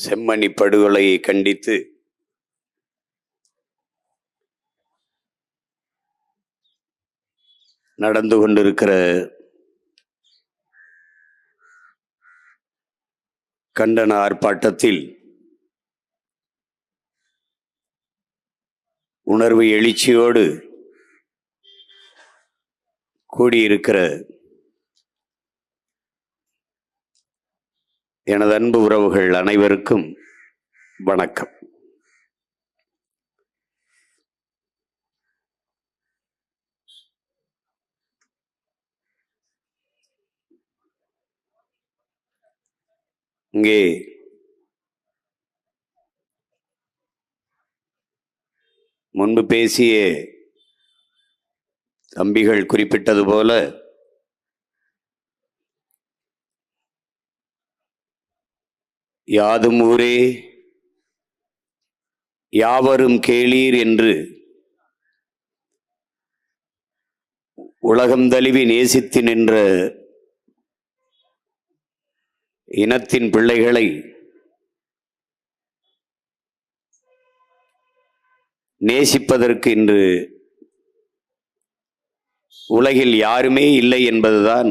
செம்மணி படுகொலையை கண்டித்து நடந்து கொண்டிருக்கிற கண்டன ஆர்ப்பாட்டத்தில் உணர்வு எழுச்சியோடு கூடியிருக்கிற எனது அன்பு உறவுகள் அனைவருக்கும் வணக்கம். இங்கே முன்பு பேசிய தம்பிகள் குறிப்பிட்டது போல யாதும் ஊரே யாவரும் கேளீர் என்று உலகம் தழுவி நேசித்து நின்ற இனத்தின் பிள்ளைகளை நேசிப்பதற்கு இன்று உலகில் யாருமே இல்லை என்பதுதான்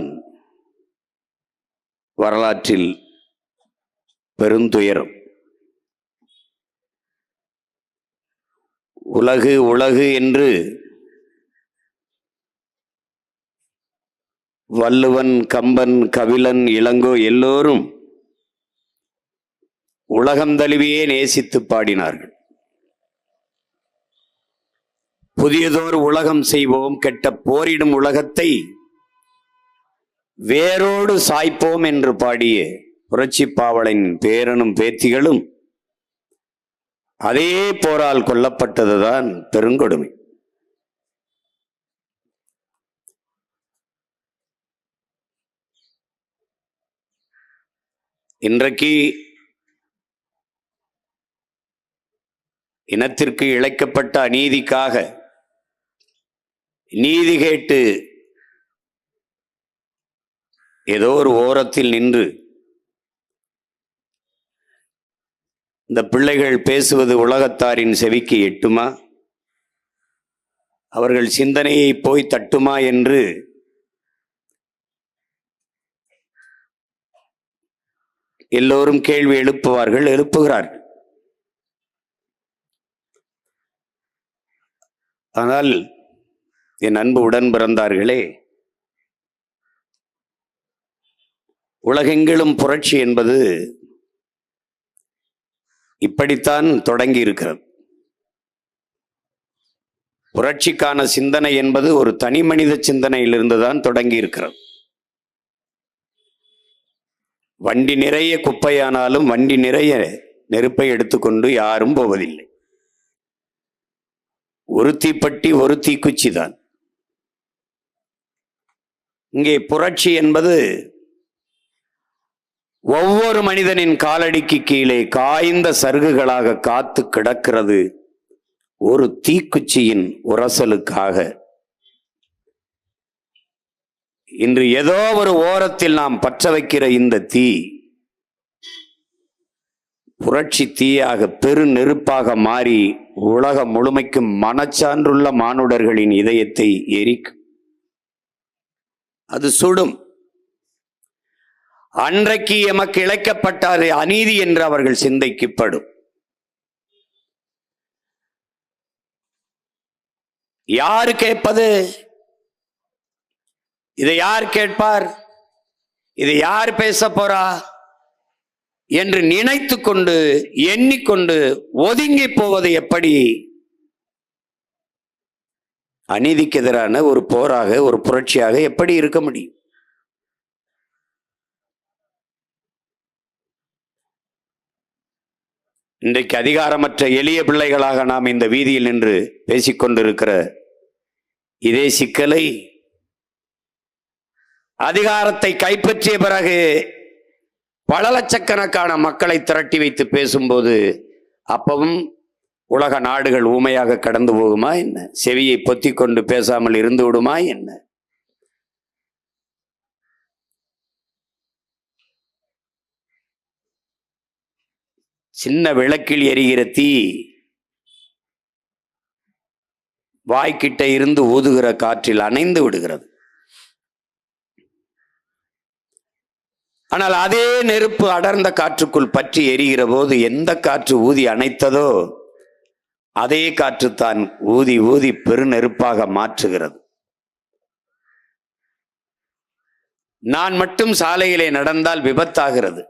வரலாற்றில் பெருந்துயரம். உலகு உலகு என்று வள்ளுவன் கம்பன் கபிலன் இளங்கோ எல்லோரும் உலகம் தழுவியே நேசித்து பாடினார்கள். புதியதோர் உலகம் செய்வோம் கெட்ட போரிடும் உலகத்தை வேரோடு சாய்ப்போம் என்று பாடிய புரட்சி பாவலின் பேரனும் பேத்திகளும் அதே போரால் கொல்லப்பட்டதுதான் பெருங்கொடுமை. இன்றைக்கு இனத்திற்கு இழைக்கப்பட்ட அநீதிக்காக நீதி கேட்டு ஏதோ ஒரு ஓரத்தில் நின்று இந்த பிள்ளைகள் பேசுவது உலகத்தாரின் செவிக்கு எட்டுமா? அவர்கள் சிந்தனையை போய் தட்டுமா என்று எல்லோரும் கேள்வி எழுப்புவார்கள் எழுப்புகிறார்கள். ஆனால் என் அன்பு உடன் பிறந்தார்களே உலகெங்கிலும் புரட்சி என்பது இப்படித்தான் தொடங்கி இருக்கிறது புரட்சிக்கான சிந்தனை என்பது ஒரு தனி மனித சிந்தனையிலிருந்து தான் தொடங்கி இருக்கிறது வண்டி நிறைய குப்பையானாலும் வண்டி நிறைய நெருப்பை எடுத்துக்கொண்டு யாரும் போவதில்லை. ஒரு தீப்பட்டி ஒரு தீக்குச்சி தான். இங்கே புரட்சி என்பது ஒவ்வொரு மனிதனின் காலடிக்கு கீழே காய்ந்த சருகுகளாக காத்து கிடக்கிறது ஒரு தீக்குச்சியின் உரசலுக்காக. இன்று ஏதோ ஒரு ஓரத்தில் நாம் பற்ற வைக்கிற இந்த தீ புரட்சி தீயாக பெரு நெருப்பாக மாறி உலகம் முழுமைக்கும் மனச்சான்றுள்ள மானுடர்களின் இதயத்தை எரிக்கும். அது சுடும். அன்றைக்கு எமக்கு இழைக்கப்பட்டாது அநீதி என்று அவர்கள் சிந்தைக்குப்படும். யாரு கேட்பது? இதை யார் கேட்பார்? இதை யார் பேச போறா? என்று நினைத்து கொண்டு எண்ணிக்கொண்டு ஒதுங்கி போவது எப்படி? அநீதிக்கு எதிரான ஒரு போராக ஒரு புரட்சியாக எப்படி இருக்க முடியும்? இன்றைக்கு அதிகாரமற்ற எளிய பிள்ளைகளாக நாம் இந்த வீதியில் நின்று பேசிக்கொண்டிருக்கிற இதே சிக்கலை அதிகாரத்தை கைப்பற்றிய பிறகு பல லட்சக்கணக்கான மக்களை திரட்டி வைத்து பேசும்போது அப்பவும் உலக நாடுகள் ஊமையாக கடந்து போகுமா என்ன? செவியை பொத்தி கொண்டு பேசாமல் இருந்து விடுமா என்ன? சின்ன விளக்கில் எரிகிற தீ வாய்க்கிட்ட இருந்து ஊதுகிற காற்றில் அணைந்து விடுகிறது. ஆனால் அதே நெருப்பு அடர்ந்த காற்றுக்குள் பற்றி எரிகிற போது எந்த காற்று ஊதி அணைத்ததோ அதே காற்று தான் ஊதி ஊதி பெருநெருப்பாக மாற்றுகிறது. நான் மட்டும் சாலையிலே நடந்தால் விபத்தாகிறது.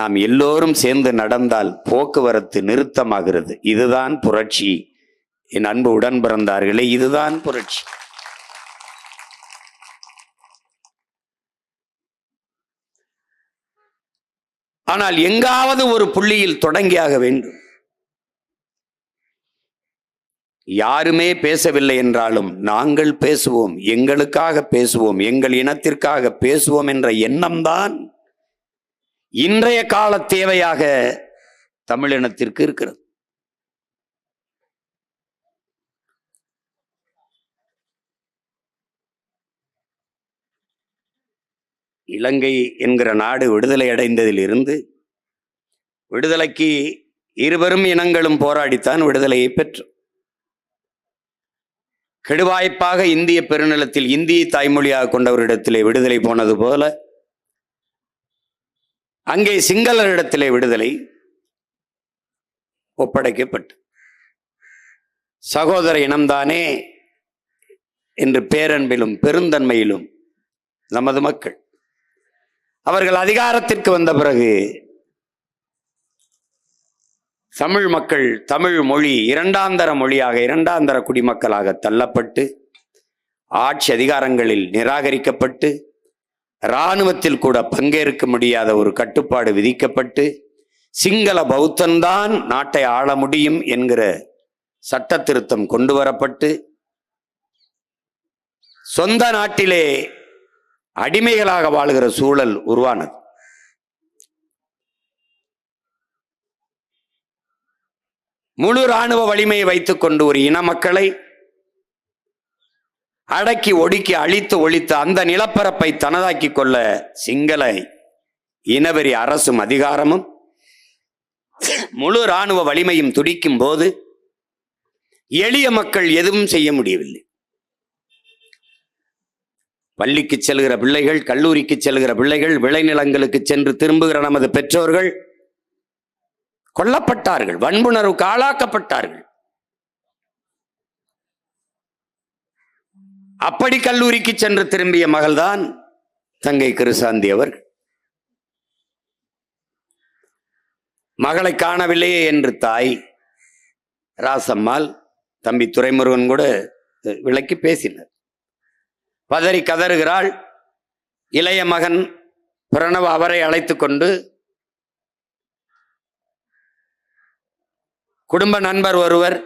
நாம் எல்லோரும் சேர்ந்து நடந்தால் போக்குவரத்து நிறுத்தமாகிறது. இதுதான் புரட்சி. என் அன்பு உடன் பிறந்தார்களே இதுதான் புரட்சி. ஆனால் எங்காவது ஒரு புள்ளியில் தொடங்கியாக வேண்டும். யாருமே பேசவில்லை என்றாலும் நாங்கள் பேசுவோம் எங்களுக்காக பேசுவோம் எங்கள் இனத்திற்காக பேசுவோம் என்ற எண்ணம்தான் இன்றைய கால தேவையாக தமிழினத்திற்கு இருக்கிறது. இலங்கை என்கிற நாடு விடுதலை அடைந்ததிலிருந்து விடுதலைக்கு இருவரும் இனங்களும் போராடித்தான் விடுதலையை பெற்றோம் கெடுவாய்ப்பாக இந்திய பெருநிலத்தில் இந்திய தாய்மொழியாக கொண்டவரிடத்திலே விடுதலை போனது போல அங்கே சிங்களரிடத்திலே விடுதலை ஒப்படைக்கப்பட்டு. சகோதர இனம்தானே என்று பேரன்பிலும் பெருந்தன்மையிலும் நமது மக்கள். அவர்கள் அதிகாரத்திற்கு வந்த பிறகு தமிழ் மக்கள் தமிழ் மொழி இரண்டாந்தர மொழியாக இரண்டாந்தர குடிமக்களாக தள்ளப்பட்டு ஆட்சி அதிகாரங்களில் நிராகரிக்கப்பட்டு இராணுவத்தில் கூட பங்கேற்க முடியாத ஒரு கட்டுப்பாடு விதிக்கப்பட்டு சிங்கள பௌத்தன்தான் நாட்டை ஆள முடியும் என்கிற சட்ட திருத்தம் கொண்டு வரப்பட்டு சொந்த நாட்டிலே அடிமைகளாக வாழ்கிற சூழல் உருவானது. முழு இராணுவ வலிமையை வைத்துக்கொண்டு ஒரு இன மக்களை அடக்கி ஒடுக்கி அழித்து ஒழித்து அந்த நிலப்பரப்பை தனதாக்கி கொள்ள சிங்கள இனவெறி அரசும் அதிகாரமும் முழு இராணுவ வலிமையும் துடிக்கும் போது எளிய மக்கள் எதுவும் செய்ய முடியவில்லை. பள்ளிக்கு செல்கிற பிள்ளைகள் கல்லூரிக்கு செல்கிற பிள்ளைகள் விளைநிலங்களுக்கு சென்று திரும்புகிற நமது பெற்றோர்கள் கொல்லப்பட்டார்கள் வன்புணர்வுக்கு ஆளாக்கப்பட்டார்கள் அப்படி கல்லூரிக்கு சென்று திரும்பிய மகள்தான் தங்கை கிருசாந்தி அவர் மகளை காணவில்லையே என்று தாய் ராசம்மாள் தம்பி துரைமுருகன் கூட விளக்கி பேசினர். பதறி கதறுகிறாள். இளைய மகன் பிரணவ அவரை அழைத்து கொண்டு குடும்ப நண்பர் ஒருவர்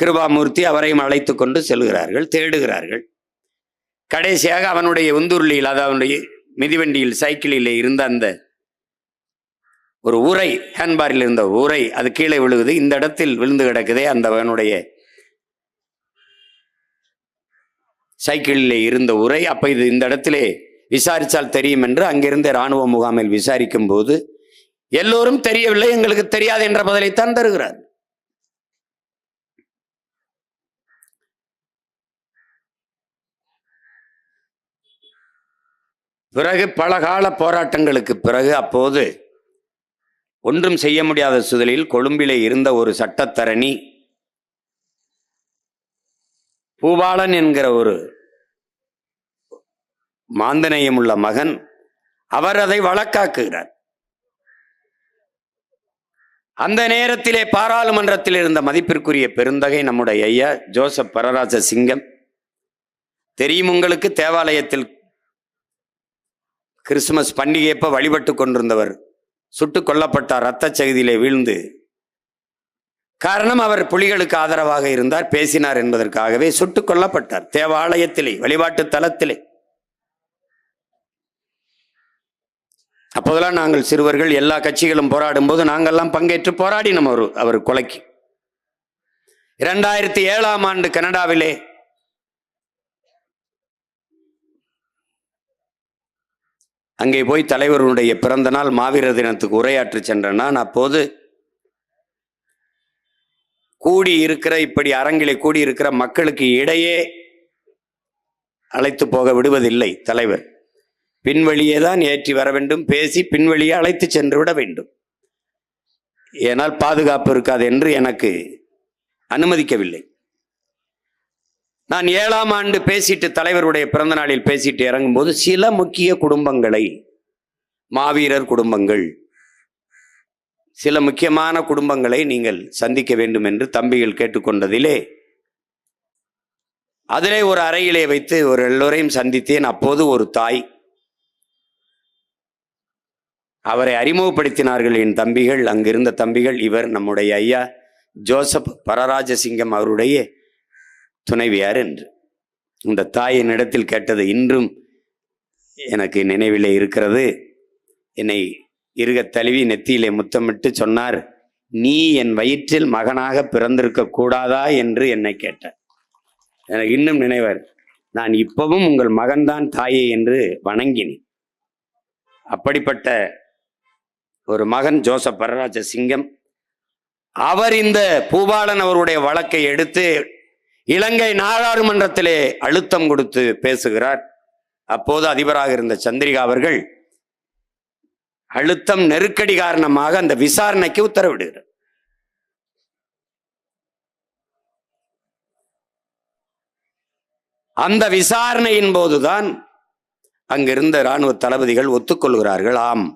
கிருபாமூர்த்தி அவரையும் அழைத்து கொண்டு செல்கிறார்கள் தேடுகிறார்கள். கடைசியாக அவனுடைய உந்துருளியில் அதாவது அவனுடைய மிதிவண்டியில் சைக்கிளில் இருந்த அந்த ஒரு உரை ஹேண்ட்பாரில் இருந்த உரை அது கீழே விழுகுது. இந்த இடத்தில் விழுந்து கிடக்குதே அந்த அவனுடைய சைக்கிளிலே இருந்த உரை அப்போ இது இந்த இடத்திலே விசாரித்தால் தெரியும் என்று அங்கிருந்த இராணுவ முகாமில் விசாரிக்கும் போது எல்லோரும் தெரியவில்லை எங்களுக்கு தெரியாது என்ற பதிலைத்தான் தருகிறார். பிறகு பல கால போராட்டங்களுக்கு பிறகு அப்போது ஒன்றும் செய்ய முடியாத சுதலில் கொழும்பிலே இருந்த ஒரு சட்டத்தரணி பூபாலன் என்கிற ஒரு மாந்தநேயம் உள்ள மகன் அவர் அதை வழக்காக்குகிறார். அந்த நேரத்திலே பாராளுமன்றத்தில் இருந்த மதிப்பிற்குரிய பெருந்தகை நம்முடைய ஐயா ஜோசப் பரராஜ சிங்கம் தெரியும் உங்களுக்கு தேவாலயத்தில் கிறிஸ்துமஸ் பண்டிகையப்ப வழிபட்டு கொண்டிருந்தவர் சுட்டு கொல்லப்பட்டார் இரத்த சகுதியிலே வீழ்ந்து. காரணம் அவர் புலிகளுக்கு ஆதரவாக இருந்தார் பேசினார் என்பதற்காகவே சுட்டுக் கொல்லப்பட்டார் தேவாலயத்திலே வழிபாட்டு தலத்திலே. அப்போதெல்லாம் நாங்கள் சிறுவர்கள் எல்லா கட்சிகளும் போராடும் போது நாங்கள்லாம் பங்கேற்று போராடினோம் அவர் அவர் கொலைக்கு. இரண்டாயிரத்தி ஏழாம் ஆண்டு கனடாவிலே அங்கே போய் தலைவருடைய பிறந்த நாள் மாவீரர் தினத்துக்கு உரையாற்றி சென்ற நான் அப்போது கூடி இருக்கிற இப்படி அரங்கிலே கூடி இருக்கிற மக்களுக்கு இடையே அழைத்து போக விடுவதில்லை தலைவர். பின்வழியே தான் ஏற்றி வர வேண்டும் பேசி பின்வழியே அழைத்து சென்று விட வேண்டும். ஏனால் பாதுகாப்பு இருக்காது என்று எனக்கு அனுமதிக்கவில்லை. நான் ஏழாம் ஆண்டு பேசிட்டு தலைவருடைய பிறந்த நாளில் பேசிட்டு இறங்கும்போது சில முக்கிய குடும்பங்களை மாவீரர் குடும்பங்கள் சில முக்கியமான குடும்பங்களை நீங்கள் சந்திக்க வேண்டும் என்று தம்பிகள் கேட்டுக்கொண்டதிலே அதிலே ஒரு அறையிலே வைத்து ஒரு எல்லோரையும் சந்தித்தேன். அப்போது ஒரு தாய் அவரை அறிமுகப்படுத்தினார்கள் என் தம்பிகள். அங்கிருந்த தம்பிகள் இவர் நம்முடைய ஐயா ஜோசப் பரராஜசிங்கம் அவருடைய துணைவியார் என்று. இந்த தாய் என்னிடத்தில் கேட்டது இன்றும் எனக்கு நினைவிலே இருக்கிறது. என்னை இருக தழுவி நெத்தியிலே முத்தமிட்டு சொன்னார் நீ என் வயிற்றில் மகனாக பிறந்திருக்க கூடாதா? என்று என்னை கேட்டார். எனக்கு இன்னும் நினைவர் நான் இப்பவும் உங்கள் மகன்தான் தாயே என்று வணங்கினேன். அப்படிப்பட்ட ஒரு மகன் ஜோசப் பரராஜ சிங்கம் அவர் இந்த பூபாலன் அவருடைய வழக்கை எடுத்து இலங்கை நாடாளுமன்றத்திலே அழுத்தம் கொடுத்து பேசுகிறார். அப்போது அதிபராக இருந்த சந்திரிகா அவர்கள் அழுத்தம் நெருக்கடி காரணமாக அந்த விசாரணைக்கு உத்தரவிடுகிறார். அந்த விசாரணையின் போதுதான் அங்கிருந்த இராணுவ தளபதிகள் ஒத்துக்கொள்கிறார்கள். ஆம்.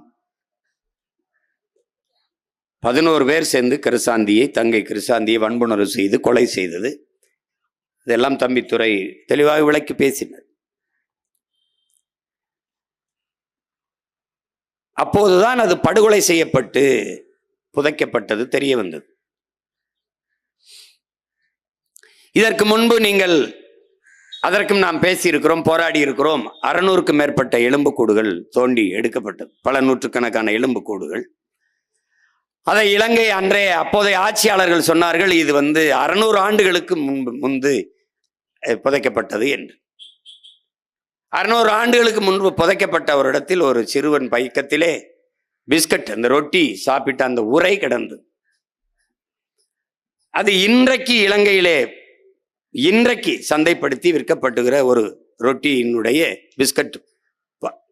பதினோரு பேர் சேர்ந்து கிருசாந்தியை தங்கை கிருசாந்தியை வன்புணர்வு செய்து கொலை செய்தது. இதெல்லாம் தம்பித்துறை தெளிவாக விளக்கி பேசினார். அப்போதுதான் அது படுகொலை செய்யப்பட்டு புதைக்கப்பட்டது தெரிய வந்தது. இதற்கு முன்பு நீங்கள் அதற்கும் நாம் பேசியிருக்கிறோம் போராடி இருக்கிறோம் அறுநூறுக்கும் மேற்பட்ட எலும்புக்கூடுகள் தோண்டி எடுக்கப்பட்டது பல நூற்றுக்கணக்கான எலும்புக்கூடுகள் அதை இலங்கை அன்றைய அப்போதைய ஆட்சியாளர்கள் சொன்னார்கள் இது வந்து அறுநூறு ஆண்டுகளுக்கு முன்பு முன்பு புதைக்கப்பட்டது என்று. அறுநூறு ஆண்டுகளுக்கு முன்பு புதைக்கப்பட்ட ஒரு இடத்தில் ஒரு சிறுவன் பைக்கத்திலே பிஸ்கட் அந்த ரொட்டி சாப்பிட்ட அந்த உரை கிடந்தது. அது இன்றைக்கு இலங்கையிலே இன்றைக்கு சந்தைப்படுத்தி விற்கப்படுகிற ஒரு ரொட்டியினுடைய பிஸ்கட் ப-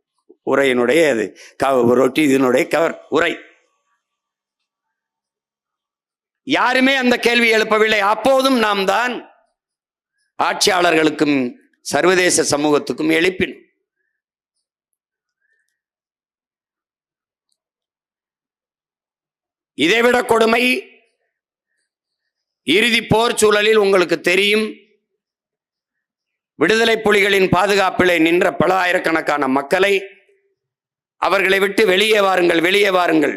உரையினுடைய அது கவ- ரொட்டி இதனுடைய கவர் உரை. யாருமே அந்த கேள்வி எழுப்பவில்லை. அப்போதும் நாம் தான் ஆட்சியாளர்களுக்கும் சர்வதேச சமூகத்துக்கும் எழுப்பினோம். இதைவிட கொடுமை இறுதி போர் சூழலில் உங்களுக்கு தெரியும். விடுதலை புலிகளின் பாதுகாப்பிலே நின்ற பல ஆயிரக்கணக்கான மக்களை அவர்களை விட்டு வெளியே வாருங்கள் வெளியே வாருங்கள்.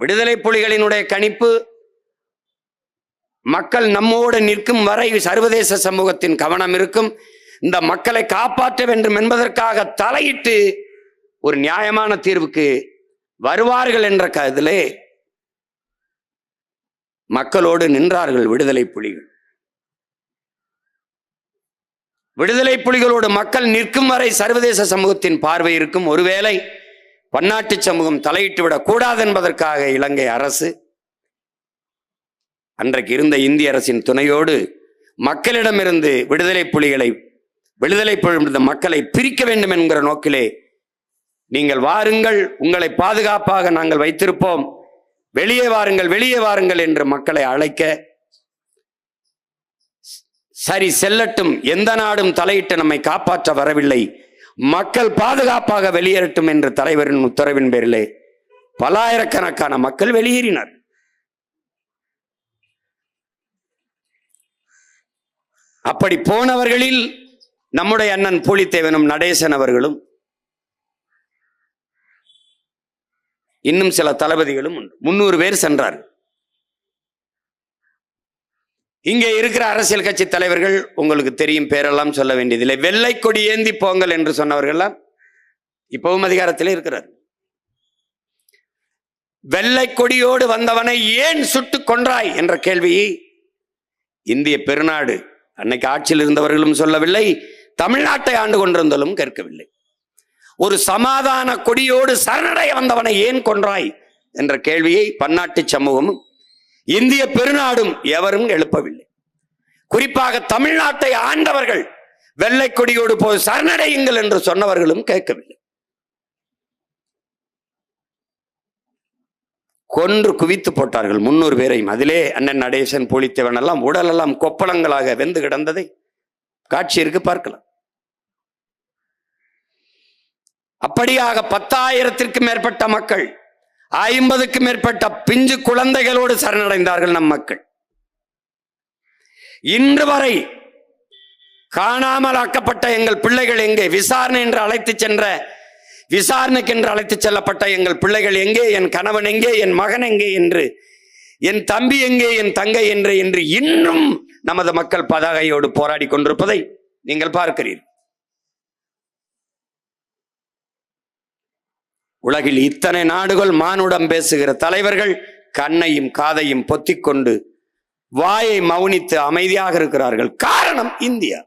விடுதலை புலிகளினுடைய கணிப்பு மக்கள் நம்மோடு நிற்கும் வரை சர்வதேச சமூகத்தின் கவனம் இருக்கும். இந்த மக்களை காப்பாற்ற வேண்டும் என்பதற்காக தலையிட்டு ஒரு நியாயமான தீர்வுக்கு வருவார்கள் என்ற கதிலே மக்களோடு நின்றார்கள் விடுதலை புலிகள். விடுதலை புலிகளோடு மக்கள் நிற்கும் வரை சர்வதேச சமூகத்தின் பார்வை இருக்கும். ஒருவேளை பன்னாட்டு சமூகம் தலையிட்டு விடக்கூடாது என்பதற்காக இலங்கை அரசு அன்றைக்கு இருந்த இந்திய அரசின் துணையோடு மக்களிடமிருந்து விடுதலை புலிகளை விடுதலை புலி மக்களை பிரிக்க வேண்டும் என்கிற நோக்கிலே நீங்கள் வாருங்கள் உங்களை பாதுகாப்பாக நாங்கள் வைத்திருப்போம். வெளியே வாருங்கள் வெளியே வாருங்கள் என்று மக்களை அழைக்க சரி செல்லட்டும். எந்த நாடும் தலையிட்டு நம்மை காப்பாற்ற வரவில்லை. மக்கள் பாதுகாப்பாக வெளியேறட்டும் என்ற தலைவரின் உத்தரவின் பேரிலே பலாயிரக்கணக்கான மக்கள் வெளியேறினர். அப்படி போனவர்களில் நம்முடைய அண்ணன் பூலித்தேவனும் நடேசன் அவர்களும் இன்னும் சில தளபதிகளும் உண்டு. முன்னூறு பேர் சென்றார் இங்கே இருக்கிற அரசியல் கட்சி தலைவர்கள் உங்களுக்கு தெரியும் பேரெல்லாம் சொல்ல வேண்டியதில்லை. வெள்ளை கொடி ஏந்தி போங்கள் என்று சொன்னவர்கள்லாம் இப்பவும் அதிகாரத்தில் இருக்கிறார் வெள்ளை கொடியோடு வந்தவனை ஏன் சுட்டு கொன்றாய் என்ற கேள்வியை இந்திய பெருநாடு அன்னைக்கு ஆட்சியில் இருந்தவர்களும் சொல்லவில்லை தமிழ்நாட்டை ஆண்டு கொண்டிருந்தாலும் கேட்கவில்லை. ஒரு சமாதான கொடியோடு சரணடைய வந்தவனை ஏன் கொன்றாய்? என்ற கேள்வியை பன்னாட்டு சமூகமும் இந்திய பெருநாடும் எவரும் எழுப்பவில்லை. குறிப்பாக தமிழ்நாட்டை ஆண்டவர்கள் வெள்ளை கொடியோடு போய் சரணடையுங்கள் என்று சொன்னவர்களும் கேட்கவில்லை. கொன்று குவித்து போட்டார்கள் முன்னூறு பேரையும். அதிலே அண்ணன் நடேசன் பூலித்தேவன் எல்லாம் உடலெல்லாம் கொப்பளங்களாக வெந்து கிடந்ததை காட்சி இருக்கு பார்க்கலாம். அப்படியாக பத்தாயிரத்திற்கு மேற்பட்ட மக்கள் ஐம்பதுக்கு மேற்பட்ட பிஞ்சு குழந்தைகளோடு சரணடைந்தார்கள் நம் மக்கள். இன்று வரை காணாமல் ஆக்கப்பட்ட எங்கள் பிள்ளைகள் எங்கே? விசாரணை என்று அழைத்து சென்ற விசாரணைக்கு என்று அழைத்து செல்லப்பட்ட எங்கள் பிள்ளைகள் எங்கே? என் கணவன் எங்கே? என் மகன் எங்கே என்று? என் தம்பி எங்கே? என் தங்கை என்று? என்று இன்னும் நமது மக்கள் பதாகையோடு போராடி கொண்டிருப்பதை நீங்கள் பார்க்கிறீர்கள் உலகில் இத்தனை நாடுகள் மானுடம் பேசுகிற தலைவர்கள் கண்ணையும் காதையும் பொத்திக்கொண்டு வாயை மௌனித்து அமைதியாக இருக்கிறார்கள். காரணம் இந்தியா.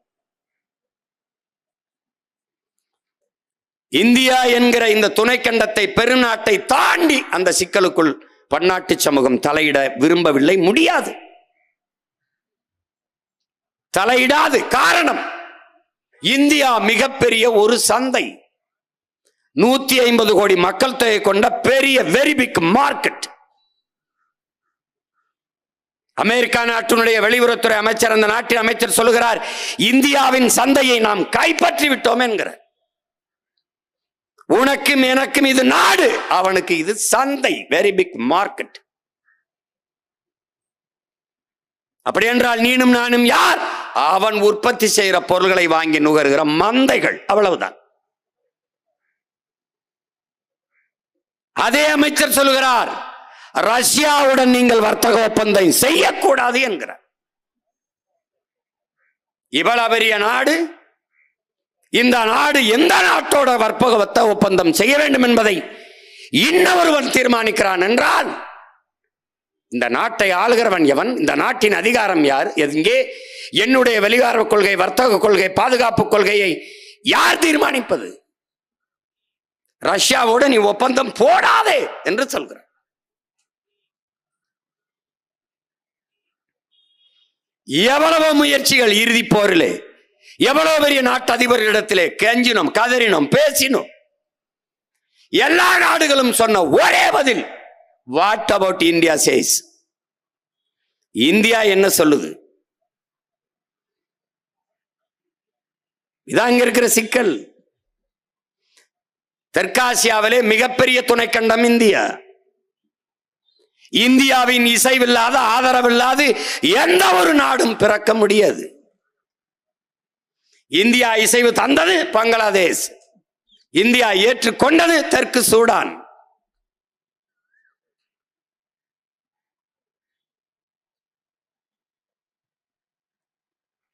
இந்தியா என்கிற இந்த துணைக்கண்டத்தை பெருநாட்டை தாண்டி அந்த சிக்கலுக்குள் பன்னாட்டு சமூகம் தலையிட விரும்பவில்லை. முடியாது. தலையிடாது. காரணம் இந்தியா மிகப்பெரிய ஒரு சந்தை. நூத்தி ஐம்பது கோடி மக்கள் தொகை கொண்ட பெரிய வெரி பிக் மார்க்கெட் அமெரிக்கா நாட்டினுடைய வெளியுறவுத்துறை அமைச்சர் அந்த நாட்டின் அமைச்சர் சொல்லுகிறார் இந்தியாவின் சந்தையை நாம் கைப்பற்றி விட்டோம் என்கிறார். உனக்கும் எனக்கும் இது நாடு. அவனுக்கு இது சந்தை. வெரி பிக் மார்க்கெட் அப்படி என்றால் நீனும் நானும் யார்? அவன் உற்பத்தி செய்கிற பொருள்களை வாங்கி நுகர்கிற மந்தைகள். அவ்வளவுதான். அதே அமைச்சர் சொல்லுகிறார் ரஷ்யாவுடன் நீங்கள் வர்த்தக ஒப்பந்தம் செய்யக்கூடாது என்கிறார். இவ்வளவு பெரிய நாடு. இந்த நாடு எந்த நாட்டோட வர்த்தக ஒப்பந்தம் செய்ய வேண்டும் என்பதை இன்னொருவன் தீர்மானிக்கிறான் என்றால் இந்த நாட்டை ஆளுகிறவன் எவன்? இந்த நாட்டின் அதிகாரம் யார்? எங்கே? என்னுடைய வெளிவார கொள்கை வர்த்தக கொள்கை பாதுகாப்பு கொள்கையை யார் தீர்மானிப்பது? ரஷ்யாவோடு நீ ஒப்பந்தம் போடாதே என்று சொல்கிறார் எவ்வளவு முயற்சிகள் இறுதி போரிலே எவ்வளவு பெரிய நாட்டு அதிபர்களிடத்திலே கெஞ்சினோம் கதறினோம் பேசினோம். எல்லா நாடுகளும் சொன்ன ஒரே பதில் what about India says India என்ன சொல்லுது? இதான் இங்க இருக்கிற சிக்கல். தெற்காசியாவிலே மிகப்பெரிய துணைக்கண்டம் இந்தியா. இந்தியாவின் இசைவில்லாத ஆதரவில்லாது எந்த ஒரு நாடும் பிறக்க முடியாது. இந்தியா இசைவு தந்தது பங்களாதேஷ். இந்தியா ஏற்றுக்கொண்டது தெற்கு சூடான்.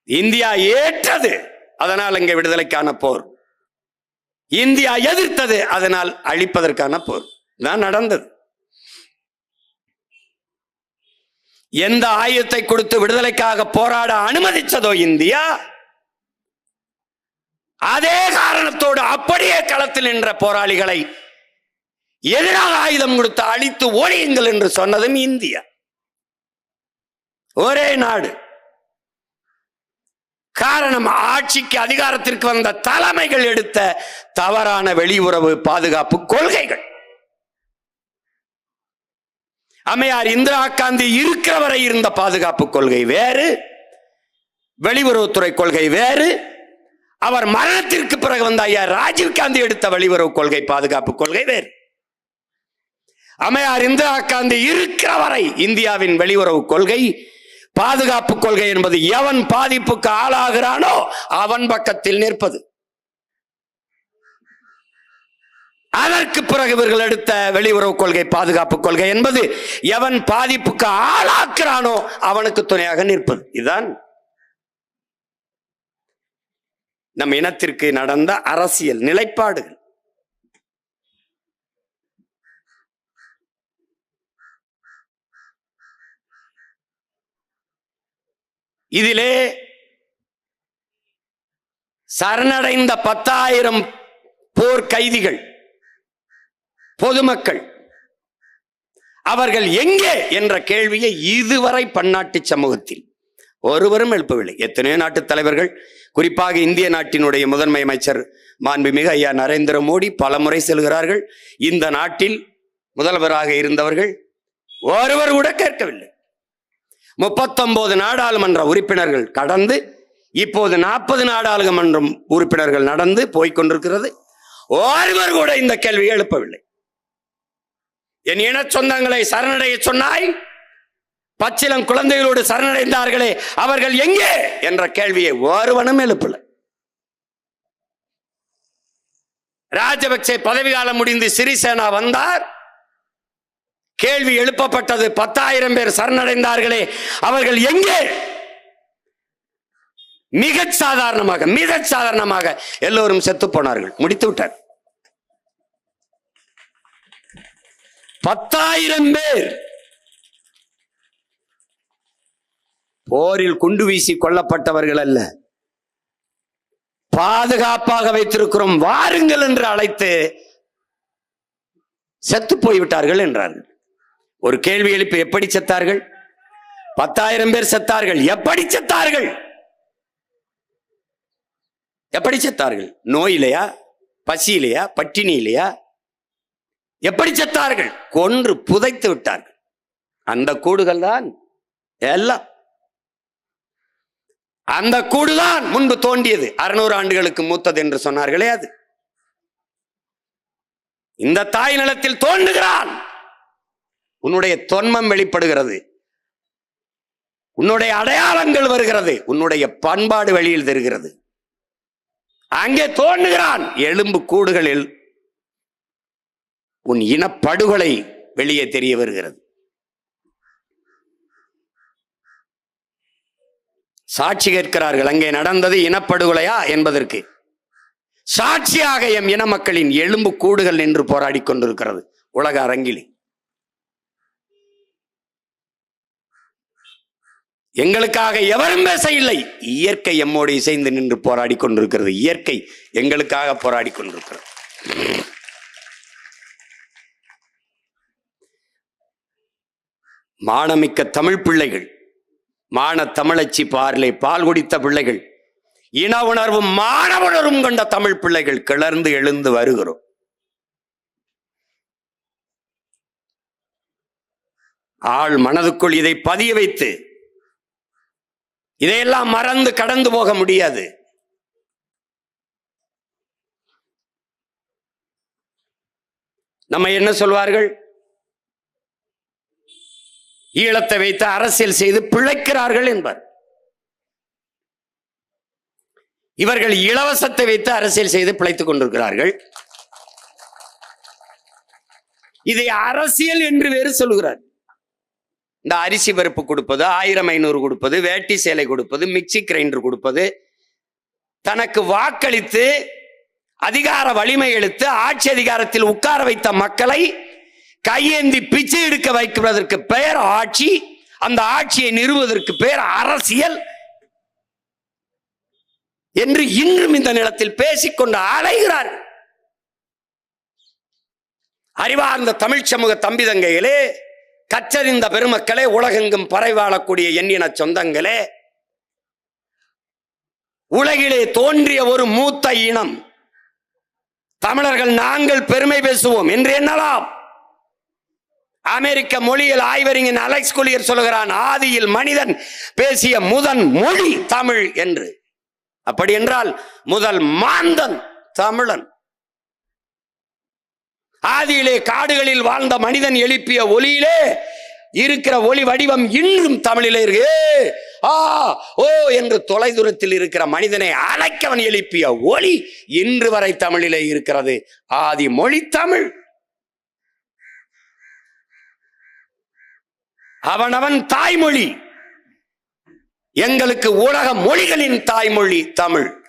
இந்தியா ஏற்றது அதனால் இங்கே விடுதலைக்கான போர். இந்தியா எதிர்த்தது அதனால் அழிப்பதற்கான போர். தான் நடந்தது. எந்த ஆயுதத்தை கொடுத்து விடுதலைக்காக போராட அனுமதிச்சதோ இந்தியா? அதே காரணத்தோடு அப்படியே களத்தில் நின்ற போராளிகளை எதிராக ஆயுதம் கொடுத்து அழித்து ஓடியுங்கள் என்று சொன்னதும் இந்தியா. ஒரே நாடு. காரணம் ஆட்சிக்கு அதிகாரத்திற்கு வந்த தலைமைகள் எடுத்த தவறான வெளியுறவு பாதுகாப்பு கொள்கைகள். அம்மையார் இந்திரா காந்தி இருக்கிறவரை இருந்த பாதுகாப்பு கொள்கை வேறு வெளியுறவுத்துறை கொள்கை வேறு அவர் மரணத்திற்கு பிறகு வந்த ஐயா ராஜீவ் காந்தி எடுத்த வெளியுறவு கொள்கை பாதுகாப்பு கொள்கை வேறு. அம்மையார் இந்திரா காந்தி இருக்கிற வரை இந்தியாவின் வெளியுறவு கொள்கை பாதுகாப்பு கொள்கை என்பது எவன் பாதிப்புக்கு ஆளாகிறானோ அவன் பக்கத்தில் நிற்பது. அதற்கு பிறகு இவர்கள் எடுத்த வெளியுறவு கொள்கை பாதுகாப்பு கொள்கை என்பது எவன் பாதிப்புக்கு ஆளாக்குறானோ அவனுக்கு துணையாக நிற்பது. இதுதான் நம் இனத்திற்கு நடந்த அரசியல் நிலைப்பாடுகள். இதிலே சரணடைந்த பத்தாயிரம் போர் கைதிகள் பொதுமக்கள் அவர்கள் எங்கே என்ற கேள்வியை இதுவரை பன்னாட்டு சமூகத்தில் ஒருவரும் எழுப்பவில்லை. எத்தனையோ நாட்டு தலைவர்கள் குறிப்பாக இந்திய நாட்டினுடைய முதன்மை அமைச்சர் மாண்புமிகு ஐயா நரேந்திர மோடி பலமுறை செல்கிறார்கள். இந்த நாட்டில் முதல்வராக இருந்தவர்கள் ஒருவர் கூட கேட்கவில்லை. முப்பத்தொன்பது நாடாளுமன்ற உறுப்பினர்கள் கடந்து இப்போது நாற்பது நாடாளுமன்றம் உறுப்பினர்கள் நடந்து போய்கொண்டிருக்கிறது ஒருவர் கூட இந்த கேள்வியை எழுப்பவில்லை. என் இன சொந்தங்களை சரணடைய சொன்னாய் பச்சிலம் குழந்தைகளோடு சரணடைந்தார்களே அவர்கள் எங்கே? என்ற கேள்வியை ஒருவனும் எழுப்பல. ராஜபக்சே பதவி காலம் முடிந்து சிறிசேனா வந்தார். கேள்வி எழுப்பப்பட்டது பத்தாயிரம் பேர் சரணடைந்தார்களே அவர்கள் எங்கே? மிக சாதாரணமாக மிக சாதாரணமாக எல்லோரும் செத்து போனார்கள் முடித்து விட்டார். பத்தாயிரம் பேர் போரில் குண்டு வீசி கொல்லப்பட்டவர்கள் அல்ல. பாதுகாப்பாக வைத்திருக்கிறோம் வாருங்கள் என்று அழைத்து செத்து போய்விட்டார்கள் என்றார்கள். ஒரு கேள்வி எழுப்பி எப்படி செத்தார்கள்? பத்தாயிரம் பேர் செத்தார்கள் எப்படி செத்தார்கள்? எப்படி செத்தார்கள்? நோயிலையா? பசியிலையா? பட்டினியிலையா? எப்படி செத்தார்கள்? கொன்று புதைத்து விட்டார்கள். அந்த கூடுகள் தான் எல்லாம் அந்த கூடுதான் முன்பு தோண்டியது அறுநூறு ஆண்டுகளுக்கு மூத்தது என்று சொன்னார்களே அது. இந்த தாய் நிலத்தில் தோன்றுகிறான். உன்னுடைய தொன்மம் வெளிப்படுகிறது. உன்னுடைய அடையாளங்கள் வருகிறது. உன்னுடைய பண்பாடு வெளியில் தெரிகிறது. அங்கே தோன்றுகிறான் எலும்பு கூடுகளில் உன் இனப்படுகொலை வெளியே தெரிய வருகிறது. சாட்சி கேட்கிறார்கள் அங்கே நடந்தது இனப்படுகொலையா என்பதற்கு. சாட்சியாக எம் இன மக்களின் எலும்பு கூடுகள் நின்று போராடி கொண்டிருக்கிறது உலக அரங்கிலி. எங்களுக்காக எவரும் பேச இல்லை இயற்கை எம்மோடு இசைந்து நின்று போராடி கொண்டிருக்கிறது. இயற்கை எங்களுக்காக போராடி கொண்டிருக்கிறது. மானமிக்க தமிழ் பிள்ளைகள் மான தமிழச்சி பார்லை பால் குடித்த பிள்ளைகள். இன உணர்வும் மாணவனரும் கொண்ட தமிழ் பிள்ளைகள் கிளர்ந்து எழுந்து வருகிறோம். ஆள் மனதுக்குள் இதை பதிய வைத்து இதையெல்லாம் மறந்து கடந்து போக முடியாது. நம்ம என்ன சொல்வார்கள்? ஈழத்தை வைத்து அரசியல் செய்து பிழைக்கிறார்கள் என்பார். இவர்கள் இலவசத்தை வைத்து அரசியல் செய்து பிழைத்துக் கொண்டிருக்கிறார்கள். இதை அரசியல் என்று வேறு சொல்கிறார். இந்த அரிசி பருப்பு கொடுப்பது ஆயிரம் ஐநூறு கொடுப்பது வேட்டி சேலை கொடுப்பது மிக்சி கிரைண்டர் கொடுப்பது தனக்கு வாக்களித்து அதிகார வலிமை எடுத்து ஆட்சி அதிகாரத்தில் உட்கார வைத்த மக்களை கையேந்தி பிச்சை எடுக்க வைக்கிறதற்கு பெயர் ஆட்சி அந்த ஆட்சியை நிறுவதற்கு பெயர் அரசியல். என்று இன்றும் இந்த நிலத்தில் பேசிக்கொண்டு அலைகிறார்கள் அறிவார்ந்த தமிழ் சமூக தம்பிதங்கைகளே கற்றறிந்த பெருமக்களே உலகெங்கும் பறை வாழக்கூடிய எண்ணின சொந்தங்களே உலகிலே தோன்றிய ஒரு மூத்த இனம். தமிழர்கள் நாங்கள் பெருமை பேசுவோம் என்று எண்ணலாம். அமெரிக்க மொழியில் ஆய்வறிஞன் அலெக்ஸ் குலியர் சொல்கிறான் ஆதியில் மனிதன் பேசிய முதன் மொழி தமிழ் என்று. அப்படி என்றால் முதல் மாந்தன் தமிழன். ஆதியிலே காடுகளில் வாழ்ந்த மனிதன் எழுப்பிய ஒலியிலே இருக்கிற ஒளி வடிவம் இன்றும் தமிழிலே இருக்கு. ஆ ஓ என்று தொலைதூரத்தில் இருக்கிற மனிதனை அழைக்கவன் எழுப்பிய ஒளி இன்று வரை தமிழிலே இருக்கிறது. ஆதி மொழி தமிழ். அவனவன் தாய்மொழி. எங்களுக்கு உலக மொழிகளின் தாய்மொழி தமிழ்.